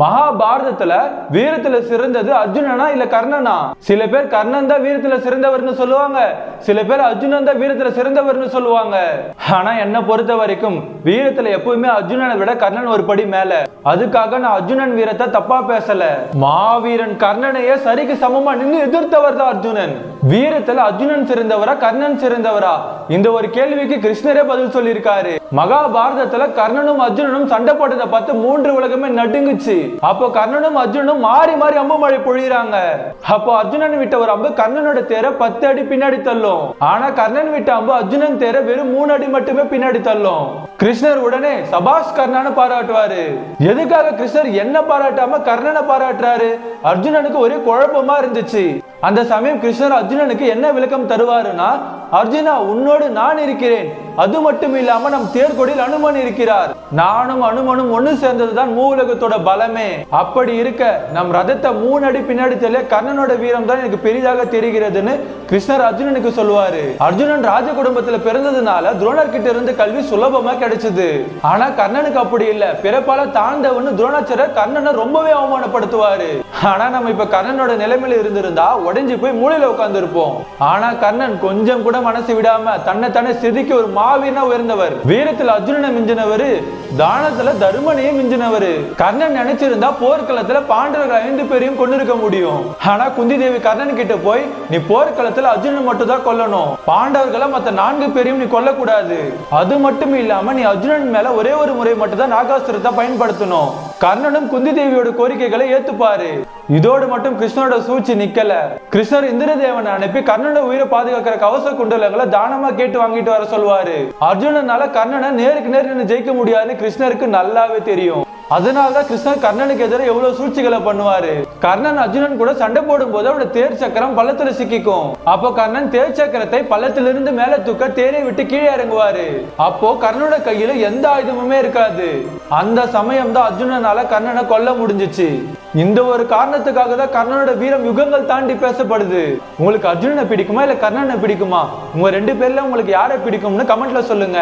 மகாபாரதத்துல வீரத்துல சிறந்தது அர்ஜுனனா இல்ல கர்ணனா? சில பேர் கர்ணன் தான் வீரத்துல சிறந்தவர்னு சொல்லுவாங்க. சில பேர் அர்ஜுனன் தான் வீரத்துல சிறந்தவர்னு சொல்லுவாங்க. ஆனா என்ன பொறுத்த வரைக்கும் வீரத்துல எப்பவுமே அர்ஜுனனை விட கர்ணன் ஒரு படி மேல. அதுக்காக நான் அர்ஜுனன் வீரத்தை தப்பா பேசல. மாவீரன் கர்ணனையே சரிக்கு சமமா நின்னு எதிர்த்தவர் தான் அர்ஜுனன். வீரத்துல அர்ஜுனன் சிறந்தவரா கர்ணன் சிறந்தவரா? இந்த ஒரு கேள்விக்கு கிருஷ்ணரே பதில் சொல்லியிருக்காரு. மகாபாரதத்துல கர்ணனும் அர்ஜுனனும் சண்டை போட்டதை பார்த்து மூன்று உலகமே நடுங்குச்சு. அப்போ கர்ணனும் அர்ஜுனனும் மாறி மாறி அம்பு மழை பொழியிறாங்க. அப்போ அர்ஜுனன் விட்ட ஒரு அம்பு கர்ணனோட தேரை பத்து அடி பின்னாடி தள்ளும். ஆனா கர்ணன் விட்ட அம்பு அர்ஜுனன் தேரை வெறும் மூணு அடி மட்டுமே பின்னாடி தள்ளும். கிருஷ்ணர் உடனே சபாஷ் கர்ணான்னு பாராட்டுவாரு. எதுக்காக கிருஷ்ணர் என்ன பாராட்டாம கர்ணனை பாராட்டுறாரு? அர்ஜுனனுக்கு ஒரே குழப்பமா இருந்துச்சு. அந்த சமயம் கிருஷ்ணர் அர்ஜுனனுக்கு என்ன விளக்கம் தருவாருன்னா அர்ஜுனா உன்னோடு நான் இருக்கிறேன். அது மட்டும் இல்லாம நம் தேர்கொடியில் அனுமன் இருக்கிறார். நானும் அனுமனும் ஒண்ணு சேர்ந்ததுதான் மூலகத்தோட பலமே. அப்படி இருக்க நம் ரதத்தை மூணு அடி பின்னாடி தெரிய கர்ணனோட வீரம் தான் எனக்கு பெரிதாக தெரிகிறதுன்னு கிருஷ்ணர் அர்ஜுனனுக்கு சொல்லுவாரு. அர்ஜுனன் ராஜ குடும்பத்துல பிறந்ததுனால துரோணர் கிட்ட இருந்து கல்வி சுலபமா கிடைச்சது. ஆனா கர்ணனுக்கு அப்படி இல்ல. பிறப்பால தாண்டவன்னு துரோணாச்சாரியர் கர்ணனை ரொம்பவே அவமானப்படுத்துவாரு. ஆனா நம்ம இப்ப கர்ணனோட நிலைமையில இருந்திருந்தா உடைஞ்சு போய் மூலையில உட்கார்ந்து இருப்போம் ஆனா கர்ணன் கொஞ்சம் கூட மனசு விடாம தன்னை தானே சிதிக்க ஒரு மா மாவீரனா உயர்ந்தவர். வீரத்தில் அர்ஜுனனை மிஞ்சினவர் தானத்துல தருமனையும் மிஞ்சினவர். கர்ணன் நினைச்சிருந்தா போர்க்களத்துல பாண்டவர்கள் ஐந்து பேரையும் கொண்டிருக்க முடியும். ஆனா குந்தி தேவி கர்ணன் கிட்ட போய் நீ போர்க்களத்துல அர்ஜுனன் மட்டும் தான் கொல்லணும். பாண்டவர்களை மத்த நான்கு பேரையும் நீ கொல்லக்கூடாது. அது மட்டும் இல்லாம நீ அர்ஜுனன் மேல ஒரே ஒரு முறை மட்டும் தான் நாகாஸ்திரத்தை பயன்படுத்தணும். கர்ணனும் குந்தி தேவியோட கோரிக்கைகளை ஏத்துப்பாரு. இதோடு மட்டும் கிருஷ்ணனோட சூழ்ச்சி நிக்கல. கிருஷ்ணர் இந்திரதேவனை அனுப்பி கர்ணனோட உயிரை பாதுகாக்கிற கவச குண்டலங்களை தானமா கேட்டு வாங்கிட்டு வர சொல்வாரு. அர்ஜுனனால கர்ணனை நேருக்கு நேர் நின்று ஜெயிக்க முடியாதுன்னு கிருஷ்ணருக்கு நல்லாவே தெரியும். அதனாலதான் கிருஷ்ணர் கர்ணனுக்கு எதிராக எவ்வளவு சூழ்ச்சிகளை பண்ணுவாரு. கர்ணன் அர்ஜுனன் கூட சண்டை போடும் போது அவரோட தேர் சக்கரம் பள்ளத்துல சிக்கிக்கும். அப்போ கர்ணன் தேர் சக்கரத்தை பள்ளத்திலிருந்து மேல தூக்க தேரை விட்டு கீழே இறங்குவாரு. அப்போ கர்ணனோட கையில எந்த ஆயுதமுமே இருக்காது. அந்த சமயம் தான் அர்ஜுனனால கர்ணனை கொல்ல முடிஞ்சுச்சு. இந்த ஒரு காரணத்துக்காக தான் கர்ணனோட வீரம் யுகங்கள் தாண்டி பேசப்படுது. உங்களுக்கு அர்ஜுனனை பிடிக்குமா இல்ல கர்ணனை பிடிக்குமா? உங்க ரெண்டு பேர்ல உங்களுக்கு யாரை பிடிக்கும்னு கமெண்ட்ல சொல்லுங்க.